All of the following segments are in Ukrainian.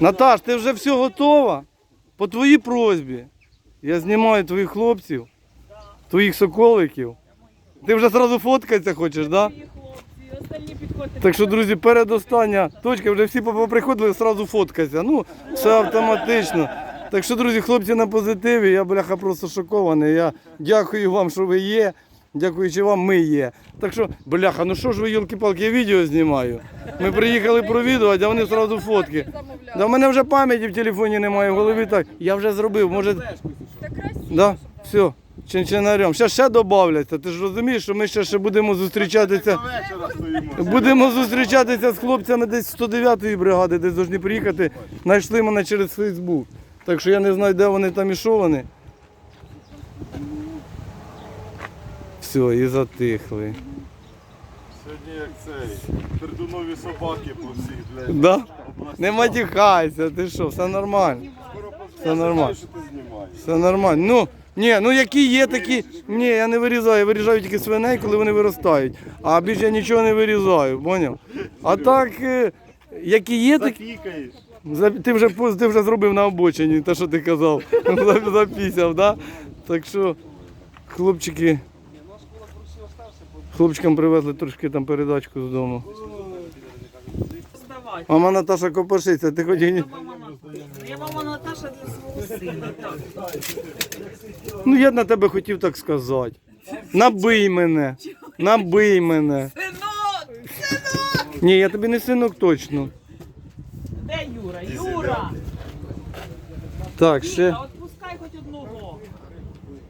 Наташ, ти вже все готова? По твоїй просьбі. Я знімаю твоїх хлопців, твоїх соколиків. Ти вже одразу фоткатися хочеш, так? Да? Так що, друзі, передостання точка, вже всі поприходили, одразу фоткатися. Ну, все автоматично. Так що, друзі, хлопці на позитиві, я бляха просто шокований. Я дякую вам, що ви є. Дякуючи вам, ми є. Так що, бляха, ну що ж ви, йолки-палки, я відео знімаю. Ми приїхали провідувати, а вони одразу фотки. Да в мене вже пам'яті в телефоні немає, в голові так. Я вже зробив, може. Так. Да? Все, чинчинарем. Ще ще додавляться. Ти ж розумієш, що ми ще, ще будемо зустрічатися. Будемо зустрічатися з хлопцями десь 109-ї бригади, десь повинні приїхати. Знайшли мене через Фейсбук. Так що я не знаю, де вони там і що вони. Все, і затихли. Сьогодні як цей. Пердунові собаки по всіх, блядь. Да? Не матюхайся, ти що, все нормально. Скоро Все нормально. що ти знімаєш. Все нормально. Ну, ні, ну які є такі. Ні, я не вирізаю, я вирізаю тільки свиней, коли вони виростають. А більше я нічого не вирізаю, поняв? А так, е, які є такі. Запікаєш. За- Ти вже, ти вже зробив на обочині, те, що ти казав. За- Запісяв, да? Так що, хлопчики. Хлопчикам привезли трошки там передачку з дому. Мама Наташа копошиться, ти хоч ні- Я мама Наташа для свого сина. Так. Ну я на тебе хотів так сказати. Набий мене. Набий мене. Синок! Синок! Ні, я тобі не синок точно. Де Юра? Юра! Так, ще. Юра, хоч одного.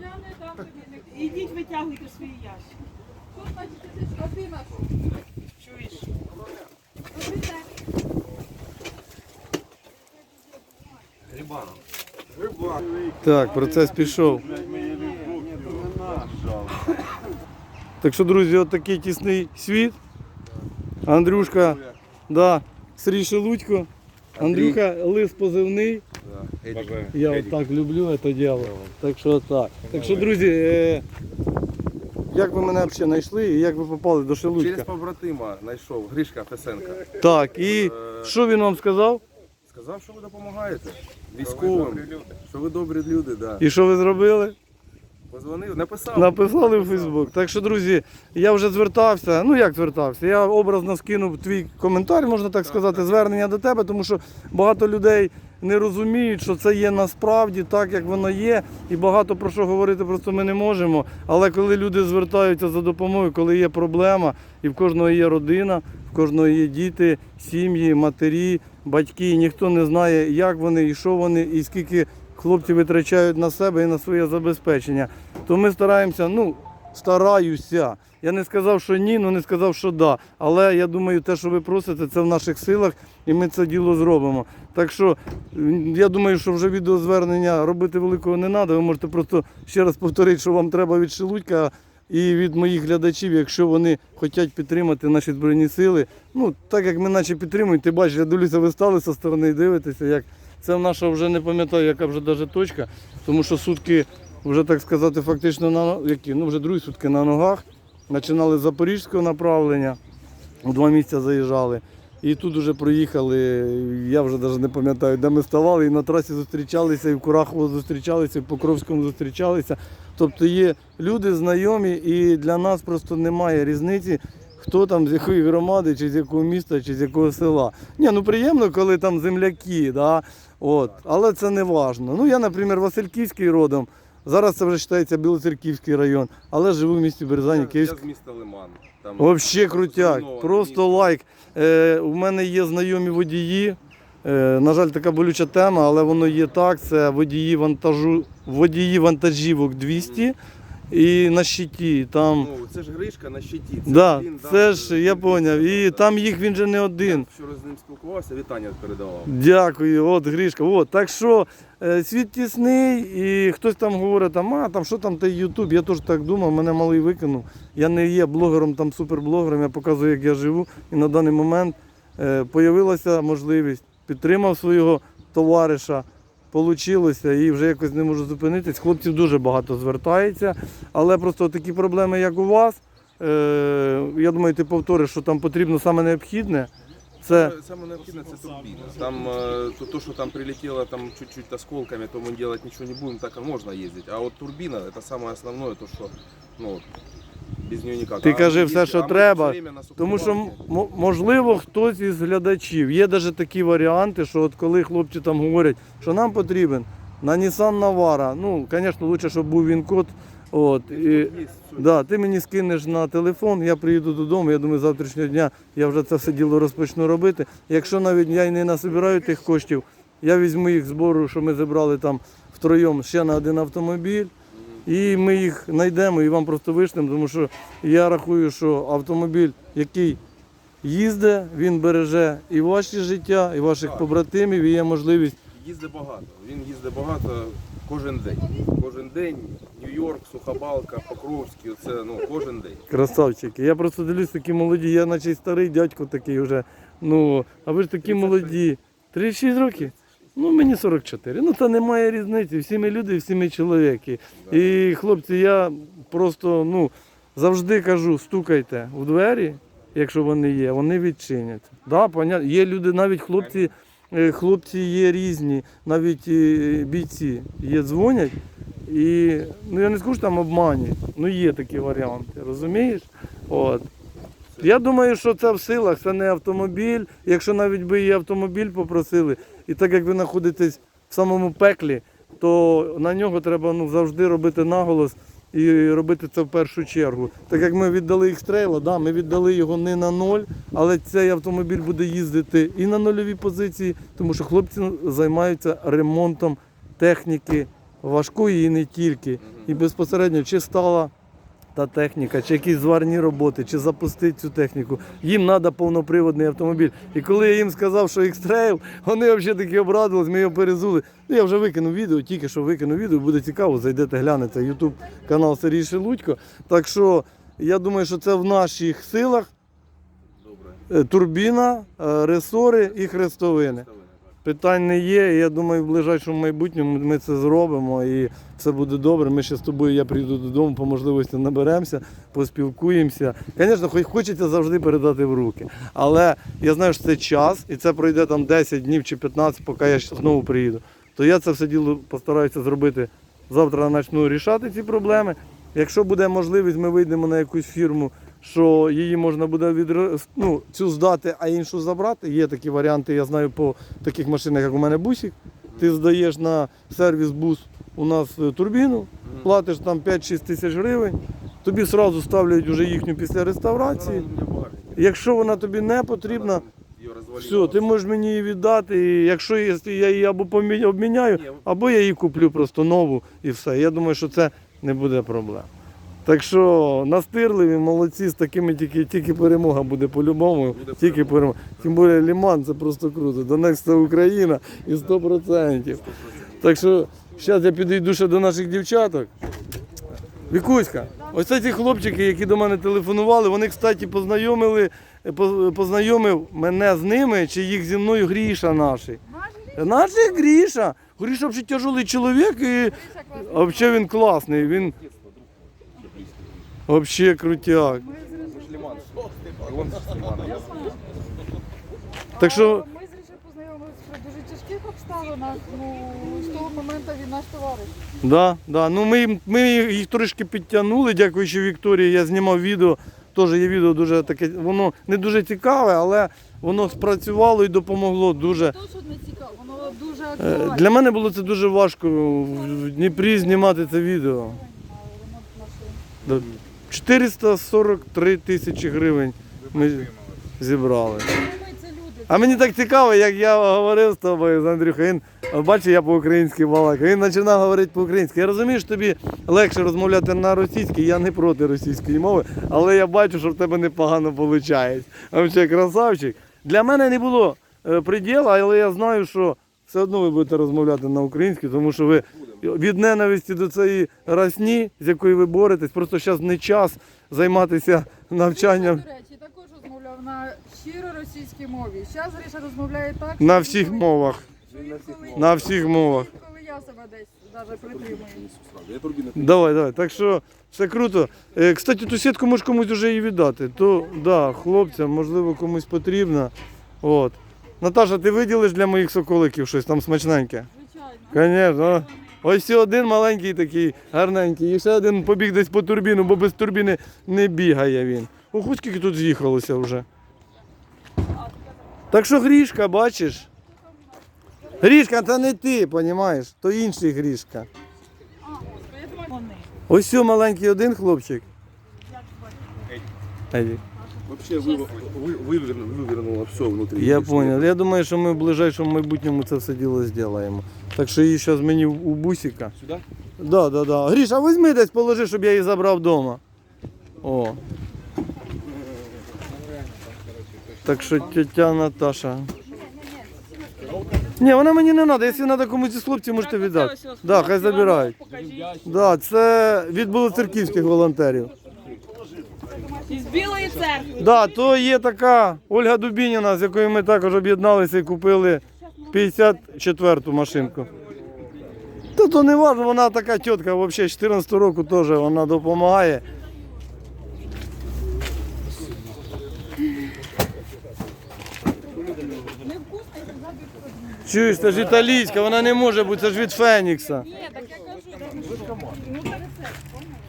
Я не дам тобі. не- Ідіть витягуйте свої ящики. Що значить ти шкафи наш? Чуєш? Так, процес пішов. Так що, друзі, от такий тісний світ. Андрюшка, да, Сергій Шелудько. Андрюха лис позивний. Я от так люблю це діло. Так що так. Так що, друзі, е, як ви мене взагалі знайшли і як ви попали до Через Шелудька? побратима знайшов Гришка Фесенка. Так, і що він вам сказав? Сказав, що ви допомагаєте військовим, що ви добрі люди, да. І що ви зробили? Позвонив, написав. Написали в Фейсбук. Так що, друзі, я вже звертався. Ну як звертався? Я образно скинув твій коментар, можна так сказати, звернення до тебе, тому що багато людей не розуміють, що це є насправді так, як воно є, і багато про що говорити просто ми не можемо. Але коли люди звертаються за допомогою, коли є проблема, і в кожного є родина, в кожного є діти, сім'ї, матері, батьки, і ніхто не знає, як вони і що вони, і скільки хлопці витрачають на себе і на своє забезпечення. То ми стараємося, ну, стараюся. Я не сказав, що ні, ну не сказав, що да. Але я думаю, те, що ви просите, це в наших силах, і ми це діло зробимо. Так що я думаю, що вже відеозвернення робити великого не треба. Ви можете просто ще раз повторити, що вам треба від Шелудька і від моїх глядачів, якщо вони хочуть підтримати наші збройні сили. Ну, так як ми наче підтримують, ти бачиш, я дивлюся, ви стали зі сторони і дивитеся, як це наша вже не пам'ятаю, яка вже навіть точка, тому що сутки, вже так сказати, фактично на які, ну вже другі сутки на ногах. Починали з запорізького направлення, два місця заїжджали. І тут вже проїхали, я вже навіть не пам'ятаю, де ми ставали, і на трасі зустрічалися, і в Курахово зустрічалися, і в Покровському зустрічалися. Тобто є люди знайомі, і для нас просто немає різниці, хто там з якої громади, чи з якого міста, чи з якого села. Ні, ну приємно, коли там земляки, да? От. але це не важно. Ну я, наприклад, Васильківський родом. Зараз це вже вважається Білоцерківський район, але живу в місті Березані, Я з міста Лиман. Там Взагалі крутяк, просто лайк. Е, у мене є знайомі водії. Е, на жаль, така болюча тема, але воно є так. Це водії вантажу, водії вантажівок 200 і на щиті. Там, ну, це ж Гришка на щиті. Це, да, він дав, це ж я поняв. І там їх він же не Я один. вчора з ним спілкувався, вітання передавав. Дякую, от Гришка. От, так що е, світ тісний, і хтось там говорить, там, а там що там той Ютуб. Я теж так думав, мене малий викинув. Я не є блогером, там суперблогером, я показую, як я живу. І на даний момент е, появилася можливість, підтримав свого товариша. Получилося і вже якось не можу зупинитись. Хлопців дуже багато звертається, але просто такі проблеми, як у вас, е, я думаю, ти повториш, що там потрібно саме необхідне. Це Саме необхідне це турбіна. Там е, то, то, що там прилетіло там чуть-чуть осколками, то ми робити нічого не будемо, так і можна їздити. А от турбіна це саме основне, то що ну, без нього ніяк. Ти кажи все, що треба, Тому що м- можливо хтось із глядачів. Є навіть такі варіанти, що от коли хлопці там говорять, що нам потрібен на Nissan Navara, ну, звісно, краще, щоб був він код. От, і, да, ти мені скинеш на телефон, я приїду додому, я думаю, завтрашнього дня я вже це все діло розпочну робити. Якщо навіть я й не насобираю тих коштів, я візьму їх збору, що ми зібрали там втроєм ще на один автомобіль. І ми їх знайдемо і вам просто вишлемо, тому що я рахую, що автомобіль, який їздить, він береже і ваше життя, і ваших побратимів, і є можливість. Їздить багато. Він їздить багато кожен день. Кожен день. Нью-Йорк, Сухобалка, Покровський, це ну, кожен день. Красавчики. Я просто дивлюсь, такі молоді, я наче старий дядько такий вже. Ну, а ви ж такі молоді. 36 років? Ну, мені 44. Ну, та немає різниці. Всі ми люди, всі ми чоловіки. І хлопці, я просто ну, завжди кажу, стукайте у двері, якщо вони є, вони відчинять. Да, поня... Є люди, навіть хлопці, е, хлопці є різні, навіть е, бійці є дзвонять. І ну я не скажу, що там обманюють, ну є такі варіанти, розумієш? От. Я думаю, що це в силах, це не автомобіль. Якщо навіть би і автомобіль попросили, і так як ви знаходитесь в самому пеклі, то на нього треба ну, завжди робити наголос і робити це в першу чергу. Так як ми віддали X-Trail, да, ми віддали його не на ноль, але цей автомобіль буде їздити і на нульовій позиції, тому що хлопці займаються ремонтом техніки важкої і не тільки. І безпосередньо чи стала та техніка, чи якісь зварні роботи, чи запустити цю техніку. Їм треба повноприводний автомобіль. І коли я їм сказав, що X-Trail, вони взагалі такі обрадувались, ми його перезули. Ну, я вже викинув відео, тільки що викинув відео, буде цікаво, зайдете, глянете YouTube канал Сергій Шелудько. Так що я думаю, що це в наших силах. Е, турбіна, е, ресори і хрестовини. Питань не є. і Я думаю, в ближайшому майбутньому ми це зробимо і все буде добре. Ми ще з тобою, я прийду додому, по можливості наберемося, поспілкуємося. Звісно, хоч хочеться завжди передати в руки. Але я знаю, що це час, і це пройде там 10 днів чи 15, поки я знову приїду. То я це все діло постараюся зробити. Завтра почну рішати ці проблеми. Якщо буде можливість, ми вийдемо на якусь фірму, що її можна буде відро... ну, цю здати, а іншу забрати. Є такі варіанти, я знаю по таких машинах, як у мене бусик. Ти здаєш на сервіс бус у нас е, турбіну, платиш там 5-6 тисяч гривень, тобі одразу ставлять вже їхню після реставрації. Якщо вона тобі не потрібна, все, ти можеш мені її віддати. І якщо я її або обміняю, або я її куплю просто нову і все. Я думаю, що це не буде проблем. Так що настирливі, молодці, з такими тільки, тільки перемога буде по-любому. Буде тільки перемога. Тим більше Ліман це просто круто. Донець це Україна і 100%. Так що зараз я підійду ще до наших дівчаток. Вікуська, ось це ті хлопчики, які до мене телефонували, вони, кстати, познайомили, поз- познайомив мене з ними, чи їх зі мною Гріша наш. Наш Гріша. Гріша взагалі тяжелий чоловік і взагалі він класний. Він взагалі крутяк. Так що Ми з Рішою познайомилися при дуже тяжких обставинах. Ну, з того моменту він наш товариш. Да, да. Ну ми, їм- ми їх трошки підтягнули, дякуючи Вікторії. Я знімав відео. Теж є відео дуже таке, воно не дуже цікаве, але воно спрацювало і допомогло дуже. То, що не цікаво, воно дуже Е. Для мене було це дуже важко в Дніпрі знімати це відео. Да. 443 тисячі гривень ми зібрали. А мені так цікаво, як я говорив з тобою з Андрюхою. Він бачиш, я по-українськи балакаю. Він починав говорити по-українськи. Я розумію, що тобі легше розмовляти на російській, я не проти російської мови, але я бачу, що в тебе непогано виходить. А взагалі красавчик. Для мене не було е, приділу, але я знаю, що все одно ви будете розмовляти на українській, тому що ви від ненависті до цієї расні, з якою ви боретесь, просто зараз не час займатися навчанням. До речі, також розмовляв на щиро російській мові. Зараз Гріша розмовляє так, На всіх інколи- мовах. що інколи- На всіх мовах. Інколи я себе десь навіть притримую. Давай, давай. Так що все круто. Е, Кстати, ту сітку можеш комусь вже і віддати. То да, хлопцям, можливо, комусь потрібна. От. Наташа, ти виділиш для моїх соколиків щось там смачненьке? Звичайно. Звісно. Ось ще один маленький такий, гарненький. І ще один побіг десь по турбіну, бо без турбіни не бігає він. Ох, ось скільки тут з'їхалося вже. Так що грішка, бачиш? Грішка, це не ти, розумієш? То інший грішка. Вони. Ось що маленький один хлопчик. Едік. Вообще вы, вы, выверну- вывернуло все внутри. Я Видишь, зрозумів. Я думаю, що ми в ближайшому майбутньому це все діло зробимо. Так що її зараз мені у бусика. Сюда? Да, да, да. Гріша, візьми десь положи, щоб я її забрав вдома. О. Так що тетя Наташа. Ні, вона мені не треба. Якщо треба комусь із хлопців, можете віддати. Да, хай забирають. Да, це від білоцерківських волонтерів. Із Білої церкви. Да, то є така Ольга Дубініна, з якою ми також об'єдналися і купили 54-ту машинку. Та то не важливо, вона така тітка, взагалі 14 року теж вона допомагає. Чуєш, це ж італійська, вона не може бути, це ж від Фенікса.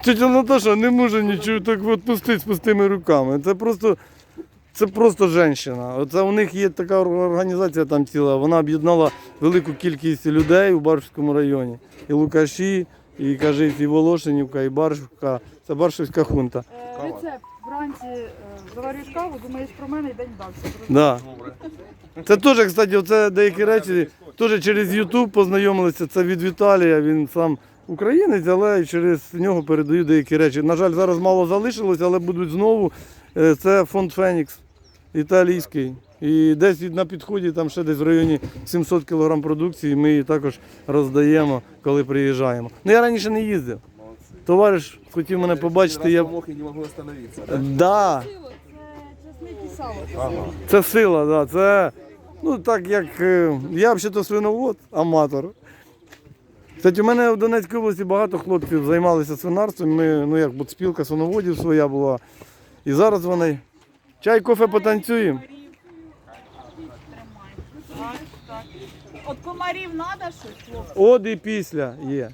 Тетя Наташа не може нічого так от пустити з пустими руками. Це просто, це просто жінка. Оце у них є така організація там ціла. Вона об'єднала велику кількість людей у Баршівському районі. І Лукаші, і каже, і Волошинівка, і Баршівка. Це Баршівська хунта. Е, Рецепт. Вранці е, заварюєш каву, думаєш про мене і день вдався. Да. Це теж, кстати, це деякі речі теж через YouTube познайомилися. Це від Віталія. Він сам українець, але через нього передаю деякі речі. На жаль, зараз мало залишилось, але будуть знову. Е, Це фонд Фенікс італійський. І десь на підході, там ще десь в районі 700 кг продукції, ми її також роздаємо, коли приїжджаємо. Ну я раніше не їздив. Товариш хотів мене побачити. Я... помог и не могу остановиться. Да? Це чесник сало. Це сила, да. Це ну так як е, я взагалі свиновод, аматор. Кстати, у мене в Донецькій області багато хлопців займалися свинарством. Ми, ну як спілка свиноводів своя була. І зараз вони. Чай, кофе потанцюємо. От комарів треба щось. От і після є.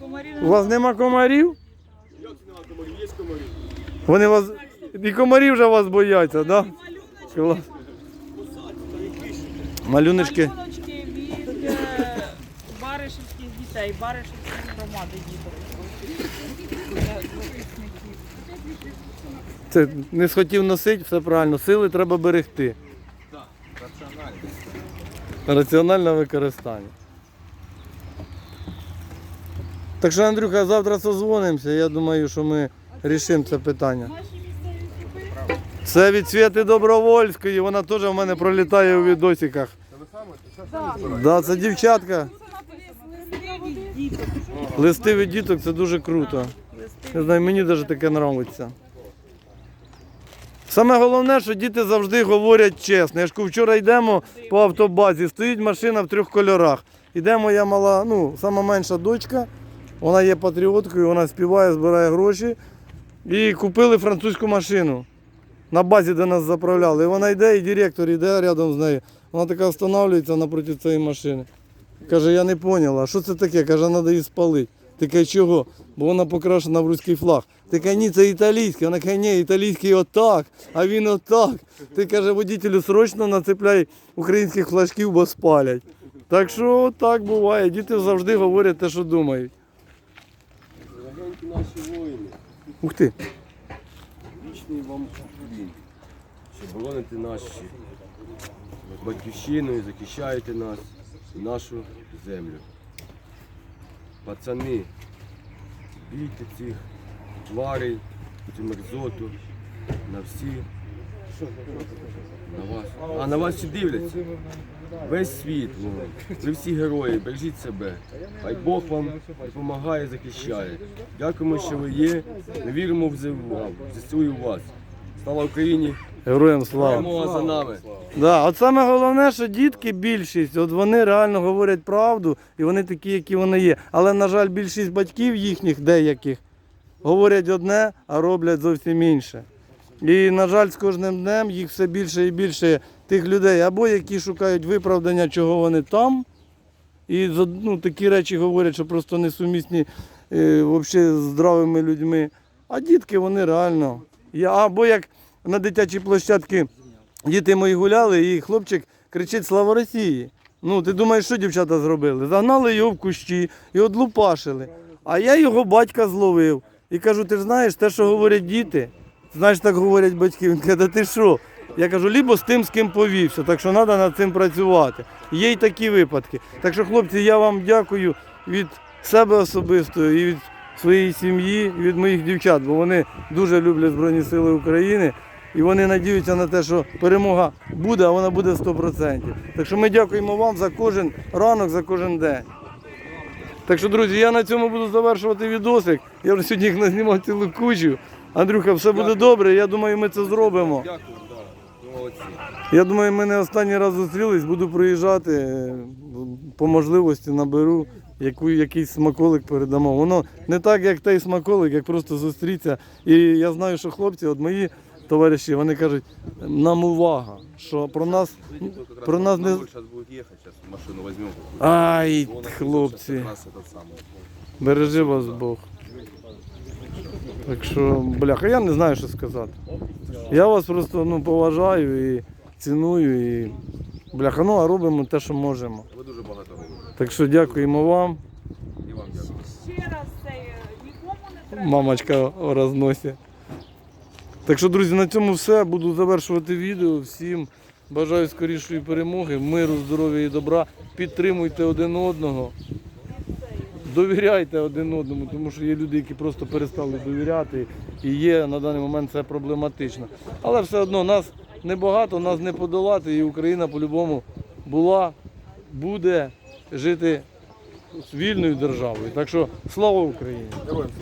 Комарів У вас нема комарів? Вони вас. І комарі вже вас бояться, так? Да? Клас. Малюночки. Малюночки від е, баришівських дітей, баришівської громади діток. Для захисників. Це не схотів носити, все правильно. Сили треба берегти. Раціональне використання. Так що, Андрюха, завтра созвонимося. Я думаю, що ми рішимо це питання. Це від Світи Добровольської, вона теж в мене пролітає у відосиках. Да, це дівчатка. Листи від діток це дуже круто. Не знаю, мені навіть таке подобається. Саме головне, що діти завжди говорять чесно. Я ж вчора йдемо по автобазі, стоїть машина в трьох кольорах. Іде моя мала, ну, сама менша дочка, вона є патріоткою, вона співає, збирає гроші. І купили французьку машину на базі, де нас заправляли. І вона йде, і директор йде рядом з нею. Вона така встановлюється напроти цієї машини. Каже, я не поняла, що це таке? Каже, треба її спалити. Ти каже, чого? Бо вона покрашена в руський флаг. Ти каже, ні, це італійський. Вона каже, ні, італійський отак, а він отак. Ти каже, водителю срочно нацепляй українських флажків, бо спалять. Так що так буває. Діти завжди говорять те, що думають. Дорогенькі наші воїни, Ух ти. вічний вам уклін, що бороните наші батьківщину і захищаєте нас і нашу землю. Пацани, бійте цих тварей, цю мерзоту, на всі. На вас. А на вас всі дивляться. Весь світ, ну, ви всі герої, бережіть себе. Хай Бог вам допомагає, захищає. Дякуємо, що ви є. Ми віримо в ЗСУ, в вас. Слава Україні! Героям слава. Перемога за нами! Да, от саме головне, що дітки більшість, от вони реально говорять правду, і вони такі, які вони є. Але, на жаль, більшість батьків їхніх деяких говорять одне, а роблять зовсім інше. І, на жаль, з кожним днем їх все більше і більше тих людей, або які шукають виправдання, чого вони там. І ну, такі речі говорять, що просто несумісні е, з здравими людьми. А дітки вони реально. Я, або як на дитячій площадці діти мої гуляли, і хлопчик кричить Слава Росії. Ну, ти думаєш, що дівчата зробили? Загнали його в кущі і одлупашили. А я його батька зловив. І кажу, ти ж знаєш, те, що говорять діти, знаєш, так говорять батьки. Він каже, «Та ти що? Я кажу, лібо з тим, з ким повівся, так що треба над цим працювати. Є й такі випадки. Так що, хлопці, я вам дякую від себе особисто і від своєї сім'ї, і від моїх дівчат, бо вони дуже люблять Збройні Сили України. І вони надіються на те, що перемога буде, а вона буде 100%. Так що ми дякуємо вам за кожен ранок, за кожен день. Так що, друзі, я на цьому буду завершувати відосик. Я вже сьогодні їх назнімав цілу кучу. Андрюха, все буде добре. Я думаю, ми це зробимо. Дякую, да. Молодці. Я думаю, ми не останній раз зустрілись, буду приїжджати по можливості наберу, яку, якийсь смаколик передамо. Воно не так, як той смаколик, як просто зустріться. І я знаю, що хлопці, от мої товариші, вони кажуть, нам увага, що про нас, про нас не. машину возьмем. Ай, хлопці, бережи вас Бог. Так що, бляха, я не знаю, що сказати. Я вас просто ну, поважаю і ціную. І, бляха, ну а робимо те, що можемо. Ви дуже багато говорите. Так що дякуємо вам. І вам дякую. Ще раз цей е, нікому не треба. Мамочка в розносі. Так що, друзі, на цьому все. Буду завершувати відео. Всім бажаю скорішої перемоги, миру, здоров'я і добра. Підтримуйте один одного. Довіряйте один одному, тому що є люди, які просто перестали довіряти. І є на даний момент це проблематично. Але все одно нас небагато, нас не подолати, і Україна по-любому була, буде жити вільною державою. Так що слава Україні!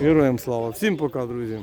Героям слава! Всім пока, друзі!